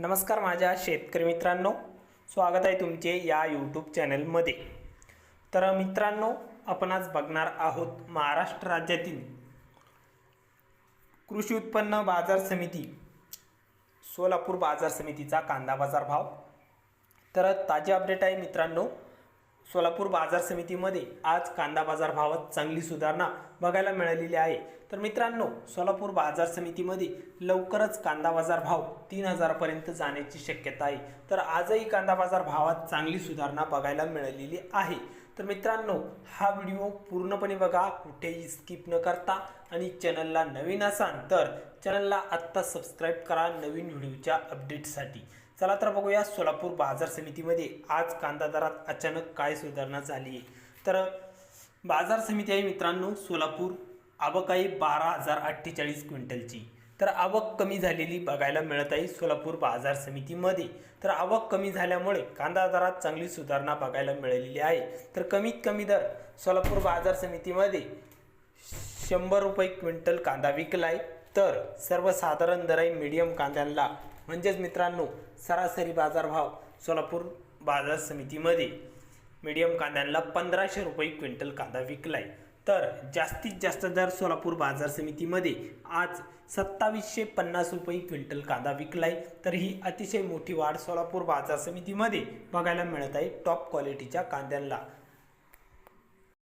नमस्कार माझ्या शेतकरी मित्रांनो. स्वागत आहे तुमचे या यूट्यूब चॅनलमध्ये तर मित्रांनो आपण आज बघणार आहोत महाराष्ट्र राज्यातील कृषी उत्पन्न बाजार समिती सोलापूर बाजार समितीचा कांदा बाजार भाव. तर ताजे अपडेट आहे मित्रांनो. सोलापूर बाजार समितीमध्ये आज कांदा बाजार भावात चांगली सुधारणा बघायला मिळालेली आहे. तर मित्रांनो सोलापूर बाजार समितीमध्ये लवकरच कांदा बाजार भाव तीन हजारापर्यंत जाण्याची शक्यता आहे. तर आजही कांदा बाजार भावात चांगली सुधारणा बघायला मिळालेली आहे. तर मित्रांनो हा व्हिडिओ पूर्णपणे बघा कुठेही स्किप न करता. आणि चॅनलला नवीन असाल तर चॅनलला आत्ता सबस्क्राईब करा नवीन व्हिडिओच्या अपडेटसाठी. चला तर बघूया सोलापूर बाजार समितीमध्ये आज कांदा दरात अचानक काय सुधारणा झाली. आहे तर बाजार समिती आहे मित्रांनो सोलापूर. आवक आहे बारा हजार अठ्ठेचाळीस क्विंटलची. तर आवक कमी झालेली बघायला मिळत आहे सोलापूर बाजार समितीमध्ये. तर आवक कमी झाल्यामुळे कांदा दरात चांगली सुधारणा बघायला मिळालेली आहे. तर कमीत कमी दर सोलापूर बाजार समितीमध्ये शंभर रुपये क्विंटल कांदा विकला आहे तर सर्वसाधारण दराई मीडियम कांद्यांना. म्हणजेच मित्रांनो सरासरी बाजारभाव सोलापूर बाजार समितीमध्ये. मीडियम कांद्यांना पंधराशे रुपये क्विंटल कांदा विकलाय. तर जास्तीत जास्त दर सोलापूर बाजार समितीमध्ये आज सत्तावीसशे पन्नास रुपये क्विंटल कांदा विकलाय. तर ही अतिशय मोठी वाढ सोलापूर बाजार समितीमध्ये बघायला मिळत आहे टॉप क्वालिटीच्या कांद्यांना.